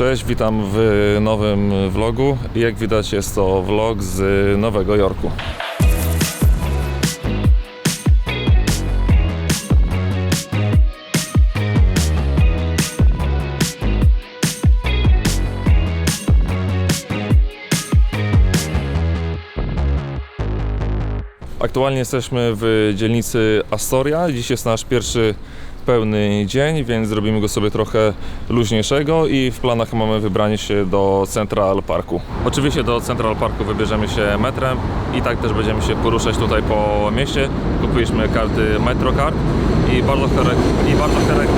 Cześć, witam w nowym vlogu. Jak widać jest to vlog z Nowego Jorku. Aktualnie jesteśmy w dzielnicy Astoria. Dziś jest nasz pierwszy pełny dzień, więc zrobimy go sobie trochę luźniejszego i w planach mamy wybranie się do Central Parku. Oczywiście do Central Parku wybierzemy się metrem i tak też będziemy się poruszać tutaj po mieście. Kupiliśmy karty Metrocard i bardzo, i bardzo charakterystyczne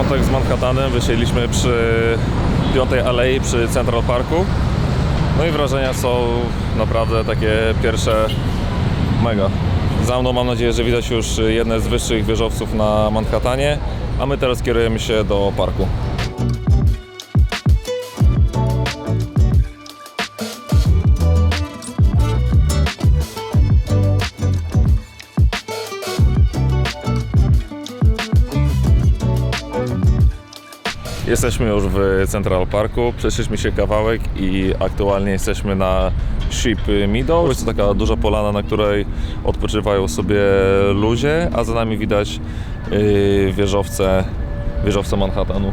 Kontakt z Manhattanem wysiedliśmy przy Piątej Alei, przy Central Parku. No i wrażenia są naprawdę takie pierwsze mega. Za mną mam nadzieję, że widać już jedne z wyższych wieżowców na Manhattanie, a my teraz kierujemy się do parku. Jesteśmy już w Central Parku, przeszliśmy się kawałek i aktualnie jesteśmy na Ship Meadow. Jest to taka duża polana, na której odpoczywają sobie ludzie, a za nami widać yy, wieżowce, wieżowce Manhattanu.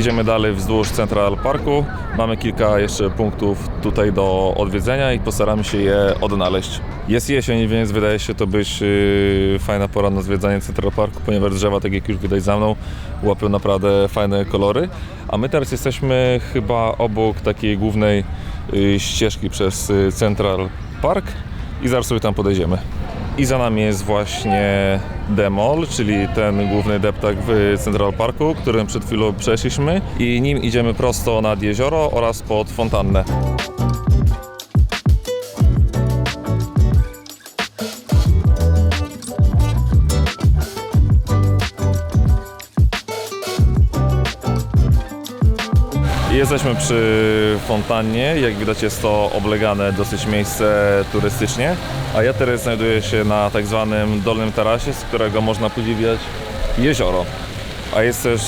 Idziemy dalej wzdłuż Central Parku. Mamy kilka jeszcze punktów tutaj do odwiedzenia i postaramy się je odnaleźć. Jest jesień, więc wydaje się to być yy, fajna pora na zwiedzanie Central Parku, ponieważ drzewa, tak jak już widać za mną, łapią naprawdę fajne kolory. A my teraz jesteśmy chyba obok takiej głównej yy, ścieżki przez yy, Central Park i zaraz sobie tam podejdziemy. I za nami jest właśnie Demol, czyli ten główny deptak w Central Parku, którym przed chwilą przeszliśmy i nim idziemy prosto nad jezioro oraz pod fontannę. Jesteśmy przy fontannie. Jak widać jest to oblegane dosyć miejsce turystycznie. A ja teraz znajduję się na tak zwanym dolnym tarasie, z którego można podziwiać jezioro. A jest też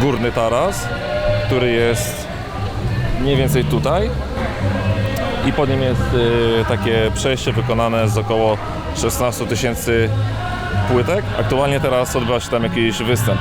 górny taras, który jest mniej więcej tutaj. I pod nim jest y, takie przejście wykonane z około 16 tysięcy płytek. Aktualnie teraz odbywa się tam jakiś występ.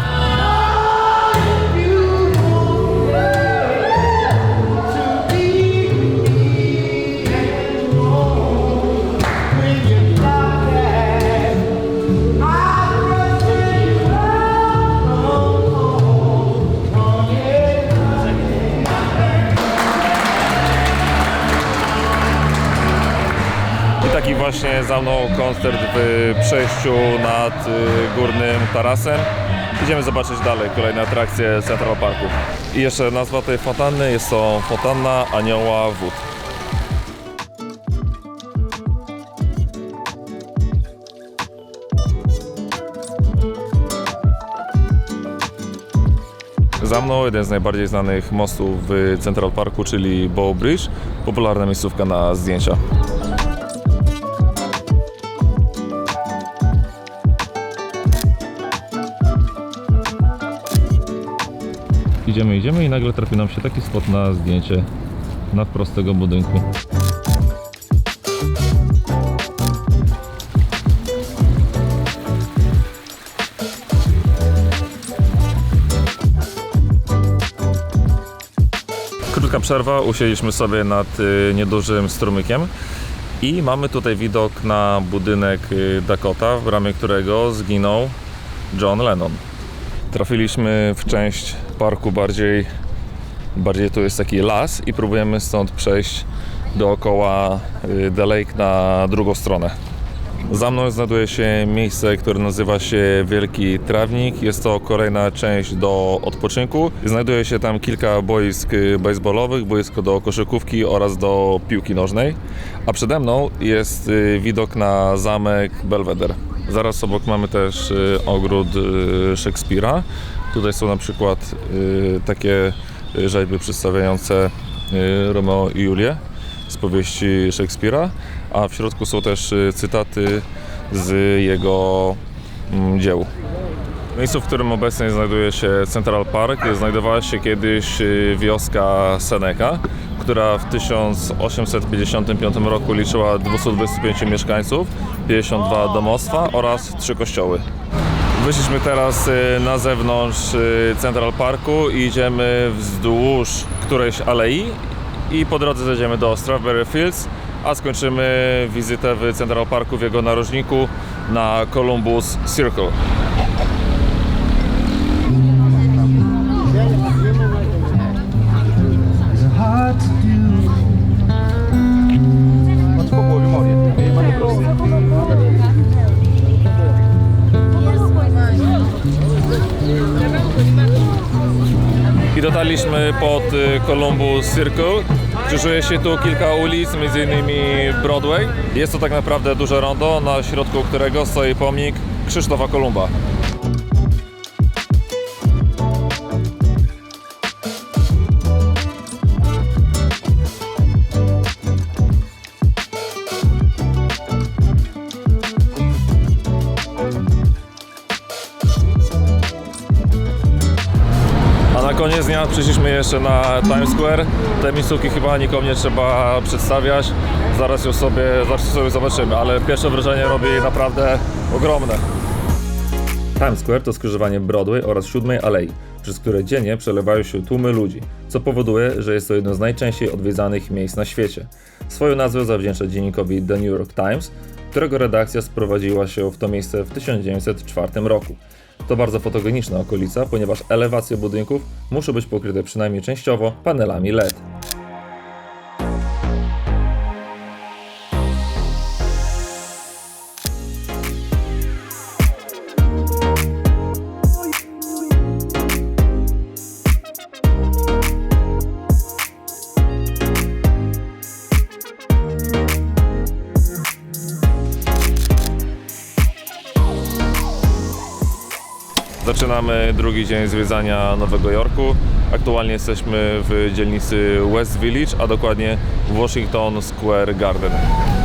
Za mną koncert w przejściu nad y, górnym tarasem. Idziemy zobaczyć dalej kolejne atrakcje Central Parku. I jeszcze nazwa tej fontanny jest to fontanna Anioła Wód. Za mną jeden z najbardziej znanych mostów w Central Parku, czyli Bow Bridge. Popularna miejscówka na zdjęcia. Idziemy, idziemy i nagle trafi nam się taki spot na zdjęcie na wprost tego budynku. Krótka przerwa, usiedliśmy sobie nad y, niedużym strumykiem i mamy tutaj widok na budynek y, Dakota, w ramię którego zginął John Lennon. Trafiliśmy w część parku bardziej, bardziej tu jest taki las i próbujemy stąd przejść dookoła y, The Lake na drugą stronę. Za mną znajduje się miejsce, które nazywa się Wielki Trawnik. Jest to kolejna część do odpoczynku. Znajduje się tam kilka boisk y, baseballowych, boisko do koszykówki oraz do piłki nożnej. A przede mną jest y, widok na zamek Belvedere. Zaraz obok mamy też ogród Szekspira. Tutaj są na przykład y, takie rzeźby przedstawiające y, Romeo i Julię z powieści Szekspira, a w środku są też y, cytaty z jego mm, dzieł. Miejscu, w którym obecnie znajduje się Central Park, znajdowała się kiedyś wioska Seneca, która w 1855 roku liczyła 225 mieszkańców, 52 domostwa oraz 3 kościoły. Wyszliśmy teraz y, na zewnątrz y, Central Parku i idziemy wzdłuż którejś alei i po drodze zejdziemy do Strawberry Fields, a skończymy wizytę w Central Parku w jego narożniku na Columbus Circle. Dotarliśmy pod y, Columbus Circle. Krzyżuje się tu kilka ulic, m.in. Broadway. Jest to tak naprawdę duże rondo, na środku którego stoi pomnik Krzysztofa Kolumba. Dnia przyszliśmy jeszcze na Times Square. Te miejscówki chyba nikomu nie trzeba przedstawiać. Zaraz ją sobie, zaraz sobie zobaczymy, ale pierwsze wrażenie robi naprawdę ogromne. Times Square to skrzyżowanie Broadway oraz siódmej alei, przez które dziennie przelewają się tłumy ludzi, co powoduje, że jest to jedno z najczęściej odwiedzanych miejsc na świecie. Swoją nazwę zawdzięcza dziennikowi The New York Times, którego redakcja sprowadziła się w to miejsce w 1904 roku. To bardzo fotogeniczna okolica, ponieważ elewacje budynków muszą być pokryte przynajmniej częściowo panelami LED. Zaczynamy drugi dzień zwiedzania Nowego Jorku. Aktualnie jesteśmy w dzielnicy West Village, a dokładnie Washington Square Garden.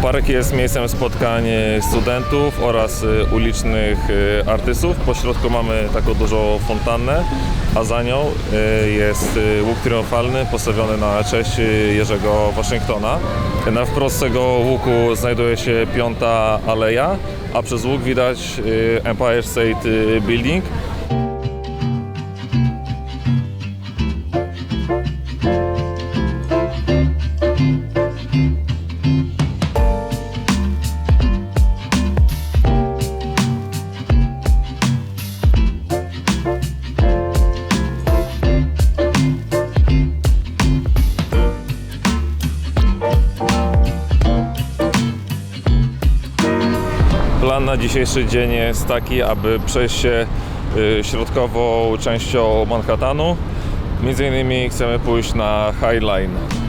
Park jest miejscem spotkań studentów oraz ulicznych artystów. Po środku mamy taką dużą fontannę, a za nią y, jest łuk triumfalny postawiony na cześć Jerzego Waszyngtona. Na wprost tego łuku znajduje się piąta aleja, a przez łuk widać y, Empire State Building. Plan na dzisiejszy dzień jest taki, aby przejść się y, środkową częścią Manhattanu. Między innymi chcemy pójść na High Line.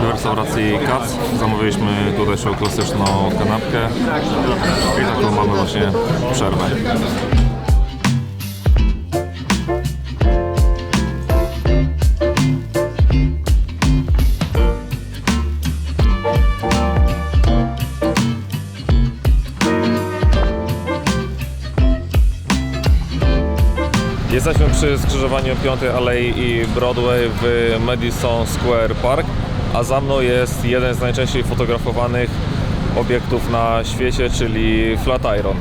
W restauracji Kac. Zamówiliśmy tutejszą klasyczną kanapkę i taką mamy właśnie przerwę. Jesteśmy przy skrzyżowaniu 5 Alei i Broadway w Madison Square Park, a za mną jest jeden z najczęściej fotografowanych obiektów na świecie, czyli Flatiron.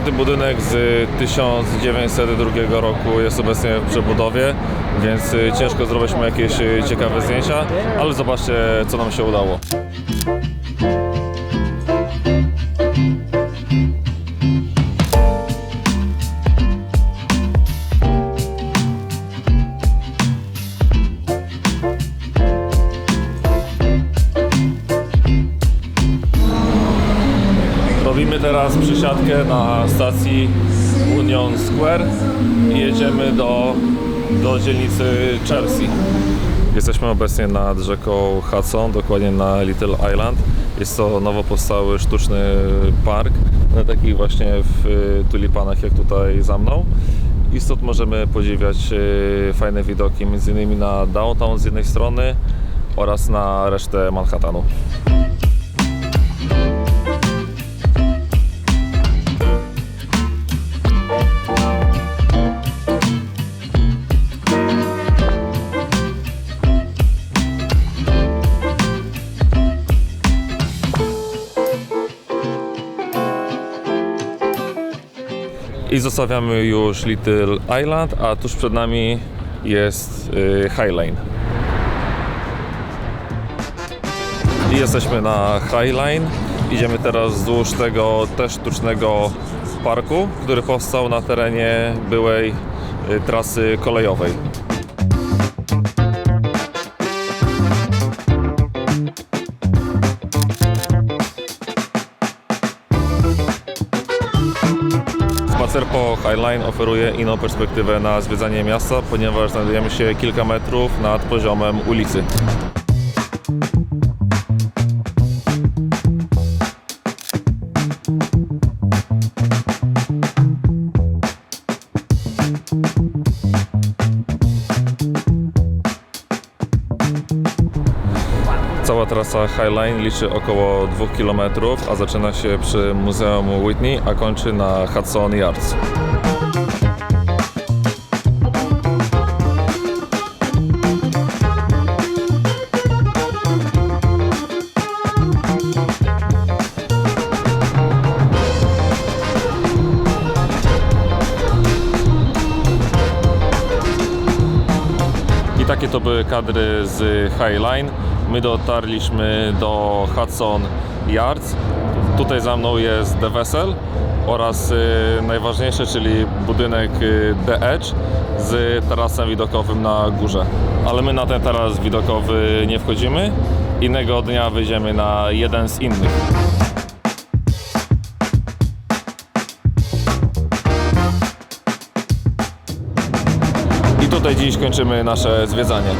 Budynek z 1902 roku jest obecnie w przebudowie, więc y, ciężko zrobić mu jakieś y, ciekawe zdjęcia, ale zobaczcie co nam się udało. Teraz przysiadkę na stacji Union Square i jedziemy do, do dzielnicy Chelsea. Jesteśmy obecnie nad rzeką Hudson, dokładnie na Little Island. Jest to nowo powstały sztuczny park na takich właśnie w tulipanach jak tutaj za mną. I stąd możemy podziwiać y, fajne widoki, między innymi na downtown z jednej strony oraz na resztę Manhattanu. I zostawiamy już Little Island, a tuż przed nami jest y, High Line. I jesteśmy na High Line. Idziemy teraz wzdłuż tego też sztucznego parku, który powstał na terenie byłej y, trasy kolejowej. Spacer po Highline oferuje inną perspektywę na zwiedzanie miasta, ponieważ znajdujemy się kilka metrów nad poziomem ulicy. Trasa Highline liczy około 2 km, a zaczyna się przy Muzeum Whitney, a kończy na Hudson Yards. Takie to były kadry z Highline. My dotarliśmy do Hudson Yards. Tutaj za mną jest The Vessel oraz y, najważniejsze, czyli budynek y, The Edge z tarasem widokowym na górze. Ale my na ten taras widokowy nie wchodzimy. Innego dnia wyjdziemy na jeden z innych. I tutaj dziś kończymy nasze zwiedzanie.